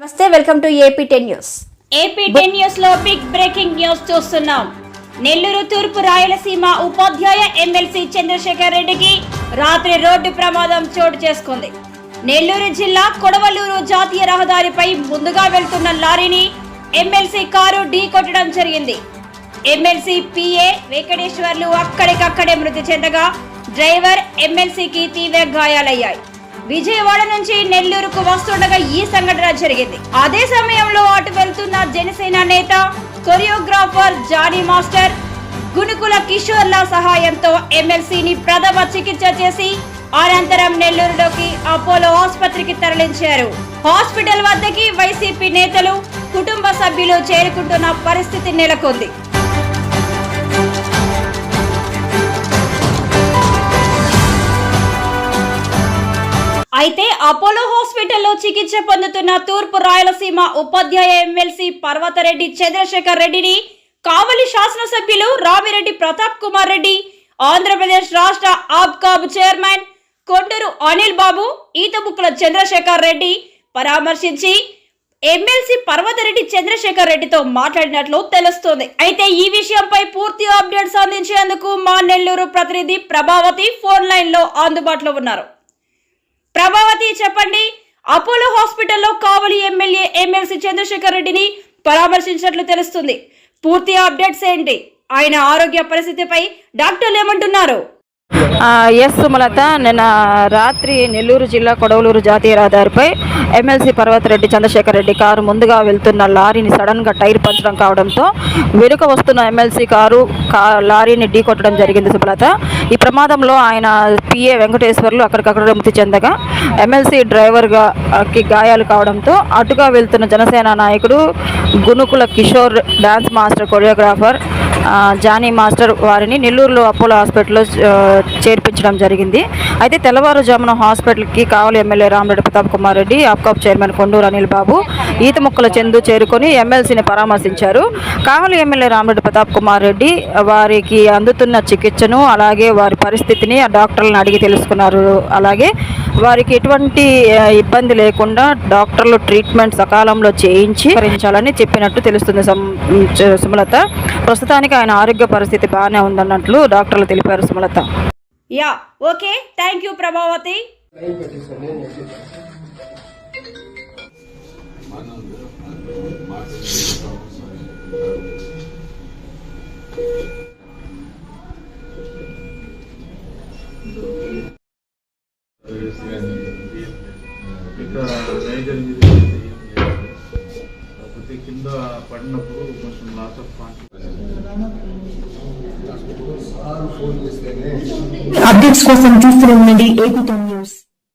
నమస్తే welcome to AP ten news. AP ten న్యూస్లో big breaking news చూస్తున్నాం. నెల్లూరు తూర్పు రాయలసీమ ఉపాధ్యాయ ఎమ్మెల్సీ చంద్రశేఖర్ రెడ్డికి రాత్రి రోడ్డు ప్రమాదం చోటు చేసుకుంది. నెల్లూరు జిల్లా కొడవలూరు జాతీయ రహదారిపై ముందుగా వెళ్తున్న లారీని ఎమ్మెల్సీ కారు ఢీ కొట్టడం జరిగింది. ఎమ్మెల్సీ పిఏ వెంకటేశ్వర్లు అక్కడికక్కడే మృతి చెందగా డ్రైవర్ ఎమ్మెల్సీకి తీవ్ర గాయాలయ్యాయి. విజయవాడ నుంచి నెల్లూరుకు వస్తుండగా ఈ సంఘటన జరిగింది. అదే సమయంలో అటు వెళ్తున్న జనసేన నేత కొరియోగ్రాఫర్ జానీ మాస్టర్ గునుకుల కిషోర్ల సహాయంతో ఎమ్మెల్సీని ప్రథమ చికిత్స చేసి అనంతరం నెల్లూరులోకి అపోలో ఆసుపత్రికి తరలించారు. హాస్పిటల్ వద్దకి వైసీపీ నేతలు కుటుంబ సభ్యులు చేరుకుంటున్న పరిస్థితి నెలకొంది. అయితే అపోలో హాస్పిటల్లో చికిత్స పొందుతున్న తూర్పు రాయలసీమ ఉపాధ్యాయ ఎమ్మెల్సీ పర్వతరెడ్డి చంద్రశేఖర్ రెడ్డిని కావలి శాసనసభ్యులు రామిరెడ్డి ప్రతాప్ కుమార్ రెడ్డి ఆంధ్రప్రదేశ్ రాష్ట్ర ఆబ్కాబ్ చైర్మన్ కొండూరు అనిల్ బాబు ఈతబుక్కుల చంద్రశేఖర్ రెడ్డి పరామర్శించి ఎమ్మెల్సీ పర్వతరెడ్డి చంద్రశేఖర్ రెడ్డితో మాట్లాడినట్లు తెలుస్తోంది. అయితే ఈ విషయంపై పూర్తి అప్డేట్స్ అందించేందుకు మా నెల్లూరు ప్రతినిధి ప్రభావతి ఫోన్ లైన్లో అందుబాటులో ఉన్నారు. ప్రభావతి చెప్పండి. అపోలో హాస్పిటల్లో కావలి ఎమ్మెల్యే ఎమ్మెల్సీ చంద్రశేఖర్ రెడ్డిని పరామర్శించినట్లు తెలుస్తుంది. పూర్తి అప్డేట్స్ ఏంటి? ఆయన ఆరోగ్య పరిస్థితిపై డాక్టర్లు ఏమంటున్నారు? ఎస్ సుమలత నిన్న రాత్రి నెల్లూరు జిల్లా కొడవలూరు జాతీయ రహదారిపై ఎమ్మెల్సీ పర్వతరెడ్డి చంద్రశేఖర్ రెడ్డి కారు ముందుగా వెళ్తున్న లారీని సడన్గా టైర్ పంచడం కావడంతో వెనుక వస్తున్న ఎమ్మెల్సీ కారు కా లారీని ఢీకొట్టడం జరిగింది సుమలత. ఈ ప్రమాదంలో ఆయన పిఏ వెంకటేశ్వర్లు అక్కడికక్కడ మృతి చెందగా ఎమ్మెల్సీ డ్రైవర్గా కి గాయాలు కావడంతో అటుగా వెళ్తున్న జనసేన నాయకుడు Gunukula Kishore dance master choreographer Johnny master వారిని నెల్లూరులో అపోలో హాస్పిటల్లో చేర్పించడం జరిగింది. అయితే తెల్లవారుజామున హాస్పిటల్కి కావలి ఎమ్మెల్యే రామరెడ్డి ప్రతాప్ కుమార్ రెడ్డి అప్కాప్ చైర్మన్ కొండూరు అనిల్ బాబు ఈత ముక్కల చందు చేరుకొని ఎమ్మెల్సీని పరామర్శించారు. కావలి ఎమ్మెల్యే రామరెడ్డి ప్రతాప్ కుమార్ రెడ్డి వారికి అందుతున్న చికిత్సను అలాగే వారి పరిస్థితిని ఆ డాక్టర్లను అడిగి తెలుసుకున్నారు. అలాగే వారికి ఎటువంటి ఇబ్బంది లేకుండా డాక్టర్లు ట్రీట్మెంట్ సకాలంలో చేయించి భరించాలని చెప్పినట్టు తెలుస్తుంది సుమలత. ప్రస్తుతానికి ఆయన ఆరోగ్య పరిస్థితి బాగానే ఉందన్నట్లు డాక్టర్లు తెలిపారు Sumalatha. Yeah okay. Thank you Prabhavathi. ఇక్కడ కాకపోతే కింద పడినప్పుడు కొంచెం లాస్ ఆఫ్ అప్డేట్స్ కోసం చూస్తూనే ఉండండి. ఏపీ